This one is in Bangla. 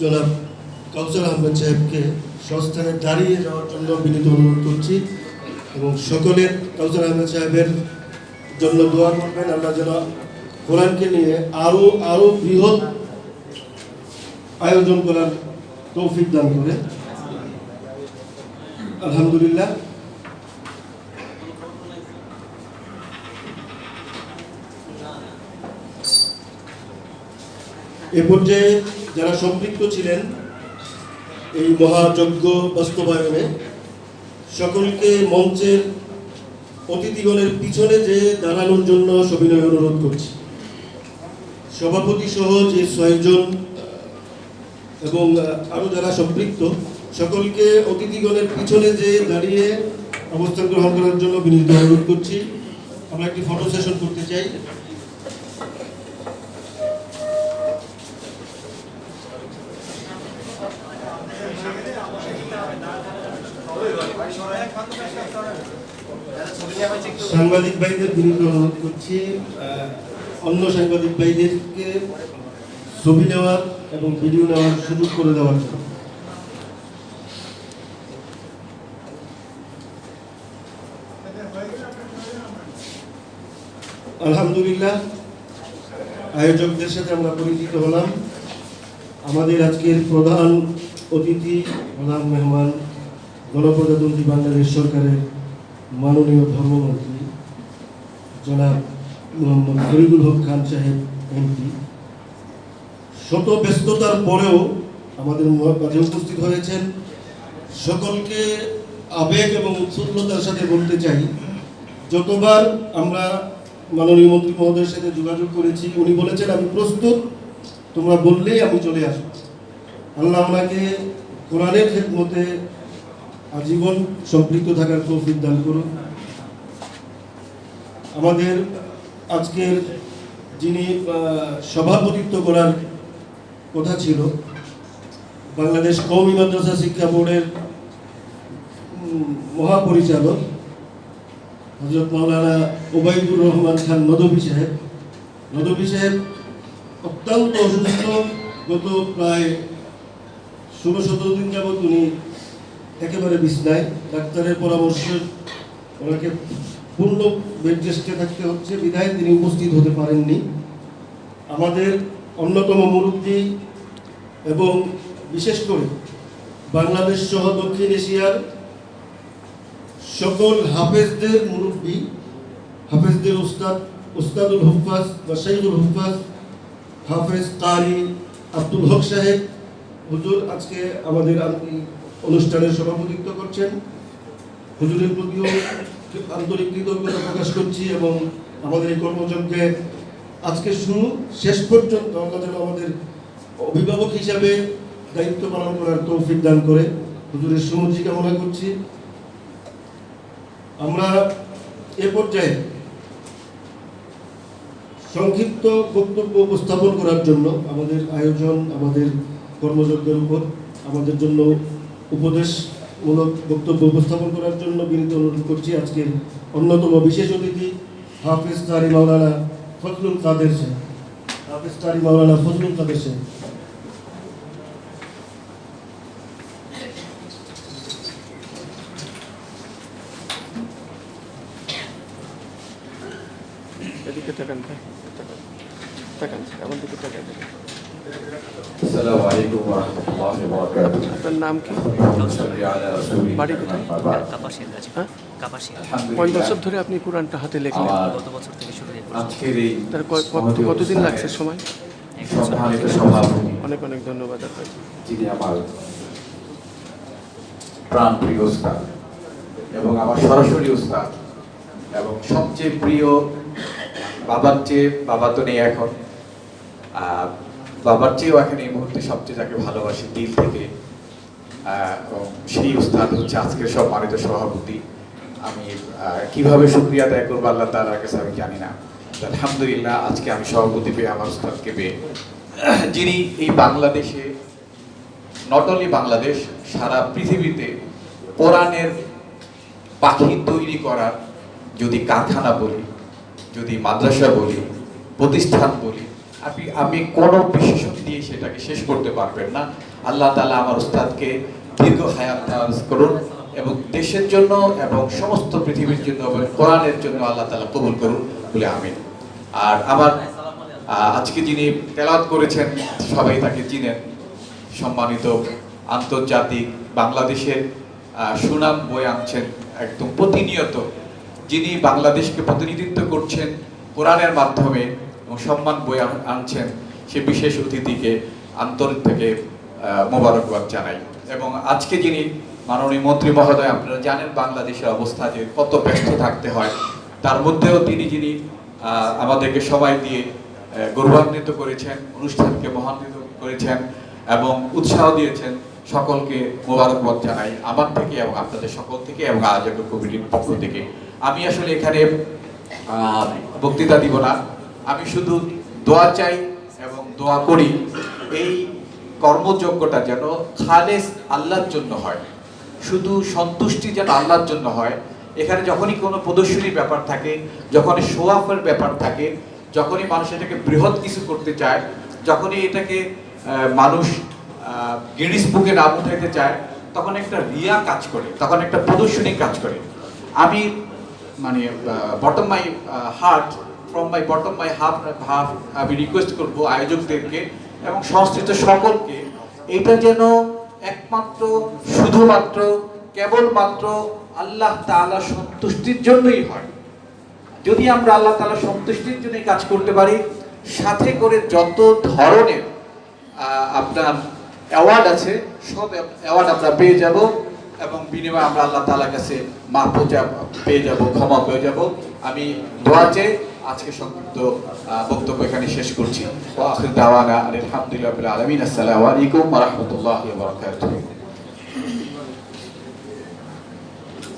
জনাব সাহেবকে সংস্থানে দাঁড়িয়ে যাওয়ার জন্য বিনীত অনুরোধ করছি এবং সকলের কাউসার আহমেদ সাহেবের জন্য দোয়া করবেন। আল্লাহ যেন কোরআনকে নিয়ে আরও আরও বৃহৎ আয়োজন করার তৌফিক দান করে। আলহামদুলিল্লাহ। এ পর্যায়ে যারা সম্পৃক্ত ছিলেন এই মহাযজ্ঞ বাস্তবায়নে, সকলকে মঞ্চের অতিথিগণের পিছনে যে দাঁড়ানোর জন্য সবিনয় অনুরোধ করছি। সভাপতি সহ যে ছয়জন এবং আরও যারা সম্পৃক্ত, সকলকে অতিথিগণের পিছনে যে দাঁড়িয়ে অবস্থান গ্রহণ করার জন্য বিনীত অনুরোধ করছি। আমরা একটি ফটো সেশন করতে চাই। সাংবাদিক ভাইদের বিনীত অনুরোধ করছি অন্য সাংবাদিক ভাইদেরকে ছবি নেওয়ার এবং ভিডিও নেওয়ার সুযোগ করে দেওয়ার জন্য। আলহামদুলিল্লাহ, আয়োজকদের সাথে আমরা পরিচিত হলাম। আমাদের আজকের প্রধান অতিথি, প্রধান মেহমান গণপ্রজাতন্ত্রী বাংলাদেশ সরকারের মাননীয় ধর্মমন্ত্রী জনাব মোহাম্মদ ফরিদুল হক খান সাহেব এমপি শত ব্যস্ততার পরেও আমাদের মাঝে উপস্থিত হয়েছেন। সকলকে আবেগ এবং উৎসুল্লতার সাথে বলতে চাই, যতবার আমরা মাননীয় মন্ত্রী মহোদয়ের সাথে যোগাযোগ করেছি, উনি বলেছেন, আমি প্রস্তুত, তোমরা বললেই আমি চলে আসব। আল্লাহ আমাকে কোরআনের খেদমতে আজীবন সম্পৃক্ত থাকার তৌফিক দান করুন। আমাদের আজকের যিনি সভাপতিত্ব করার কথা ছিল, বাংলাদেশ কৌমি মাদ্রাসা শিক্ষা বোর্ডের মহাপরিচালক হজরত মাওলানা ওবায়দুর রহমান খান নদবী সাহেব। নদবী সাহেব অত্যন্ত অসুস্থ, গত প্রায় ষোলো সতেরো দিন যাবৎ উনি একেবারে বিছনায় ডাক্তারের পরামর্শ ওনাকে পূর্ণ বেড রেস্টে থাকতে হচ্ছে, বিধায় তিনি উপস্থিত হতে পারেননি। আমাদের অন্যতম মুরব্বী এবং বিশেষ করে বাংলাদেশ সহ দক্ষিণ এশিয়ার সকল হাফেজদের মুরব্বী, হাফেজদের উস্তাদ, উস্তাদুল হুফাজ বা শাহিদুল হুফাজ হাফেজ কারি আব্দুল হক সাহেব, হুজুর, আজকে আমাদের এই অনুষ্ঠানের সভাপতিত্ব করছেন। হুজুরের প্রতিও আন্তরিক কৃতজ্ঞতা প্রকাশ করছি এবং আমাদের এই কর্মযজ্ঞে আজকে শুরু শেষ পর্যন্ত আল্লাহ যেন আমাদের অভিভাবক হিসাবে দায়িত্ব পালন করার তৌফিক দান করে। হুজুরের সুমতি কামনা করছি। আমরা এ পর্যায়ে সংক্ষিপ্ত বক্তব্য উপস্থাপন করার জন্য আমাদের আয়োজন, আমাদের কর্মযজ্ঞের উপর, আমাদের জন্য উপদেশমূলক বক্তব্য উপস্থাপন করার জন্য বিনীত অনুরোধ করছি। আজকের অন্যতম বিশেষ অতিথি হাফিজ তারি মাওলানা ফজলুল কাদের সাহেব। হাফিজ তারি মাওলানা ফজলুল কাদের সাহেব। এদিকে তাকান ভাই, তাকান তাকান আমার দিকে السلام عليكم ورحمة الله وبركاته. আপনার নাম কি صل على رسول الله বাড়ি কোথায়? أما بعد. কাপাসিয়া গাছ হ্যাঁ কাপাসিয়া الحمد কয় لله বছর ধরে আপনি কোরআনটা হাতে লেখলেন আমার গত বছর থেকে শুরু হয়ে পড়ছে আজকের এই তার কয়- কত- মহতীয় কতদিন অনুষ্ঠানে লাগছে সময় এক বছর সম্মানিত সভাপতি অনেক অনেক ধন্যবাদ আপনাকে যিনি আমার প্রাণ প্রিয় উস্তাদ এবং আমার সরাসরি উস্তাদ এবং সবচেয়ে প্রিয় বাবার চেয়ে বাবা তো নেই এখন আর বাবার চেয়েও এখন এই মুহূর্তে সবচেয়ে যাকে ভালোবাসি দিল থেকে সেই উস্তাদ হচ্ছে আজকের সম্মানিত সভাপতি। আমি কীভাবে শুক্রিয়া আদায় করব আল্লাহ তালার কাছে আমি জানি না। আলহামদুলিল্লাহ, আজকে আমি সভাপতি পেয়ে আমার উস্তাদকে পেয়ে, যিনি এই বাংলাদেশে নট অনলি বাংলাদেশ, সারা পৃথিবীতে কোরআনের পাখি তৈরি করার যদি কারখানা বলি, যদি মাদ্রাসা বলি, প্রতিষ্ঠান বলি আপনি আমি কোনো বিশেষণ দিয়ে সেটাকে শেষ করতে পারবেন না। আল্লাহ তালা আমার উস্তাদকে দীর্ঘ হায়াত করুন এবং দেশের জন্য এবং সমস্ত পৃথিবীর জন্য এবং কোরআনের জন্য আল্লাহ তালা কবুল করুন বলে আমি আর আমার আজকে যিনি তেলাওয়াত করেছেন, সবাই তাকে চিনেন। সম্মানিত আন্তর্জাতিক বাংলাদেশের সুনাম বয়ে আনছেন একদম প্রতিনিয়ত। যিনি বাংলাদেশকে প্রতিনিধিত্ব করছেন কোরআনের মাধ্যমে এবং সম্মান বয়ে আনছেন সে বিশেষ অতিথিকে আন্তর থেকে মোবারকবাদ জানাই। এবং আজকে যিনি মাননীয় মন্ত্রী মহোদয়, আপনারা জানেন বাংলাদেশের অবস্থা যে কত ব্যস্ত থাকতে হয়। তার মধ্যেও তিনি যিনি আমাদেরকে সবাই দিয়ে গৌরবান্বিত করেছেন, অনুষ্ঠানকে মহান্বিত করেছেন এবং উৎসাহ দিয়েছেন সকলকে মোবারকবাদ জানাই। আমার থেকে এবং আপনাদের সকল থেকে এবং আয়োজক কমিটির পক্ষ থেকে। আমি আসলে এখানে বক্তৃতা দিব না। আমি শুধু দোয়া চাই এবং দোয়া করি, এই কর্মযজ্ঞটা যেন খালেস আল্লাহর জন্য হয়। শুধু সন্তুষ্টি যেন আল্লাহর জন্য হয়। এখানে যখনই কোনো প্রদর্শনীর ব্যাপার থাকে, যখনই শো অফের ব্যাপার থাকে, যখনই মানুষ এটাকে বৃহৎ কিছু করতে চায়, যখনই এটাকে মানুষ গিনিস বুকে নাম উঠাইতে চায়, তখন একটা রিয়া কাজ করে, তখন একটা প্রদর্শনী কাজ করে। আমি মানে bottom my heart from my bottom my half half আমি রিকোয়েস্ট করব আয়োজকদেরকে এবং সংশ্লিষ্ট সকলকে। এটা যেন একমাত্র, শুধুমাত্র, কেবলমাত্র আল্লাহ তাআলা সন্তুষ্টির জন্যই হয়। যদি আমরা আল্লাহ তালা সন্তুষ্টির জন্য কাজ করতে পারি, সাথে করে যত ধরনের আপনার অ্যাওয়ার্ড আছে, সব অ্যাওয়ার্ড আমরা পেয়ে যাব এবং বিনিময়ে আমরা আল্লাহ তাআলার কাছে মাফ পেয়ে যাব, ক্ষমা পেয়ে যাব। আমি দোয়া চেয়ে আজকে সংক্ষিপ্ত বক্তব্য এখানে শেষ করছি। আলহামদুলিল্লাহ আলমিন। আসসালামু আলাইকুম রহমতুল্লাহ বারাকাতুহু।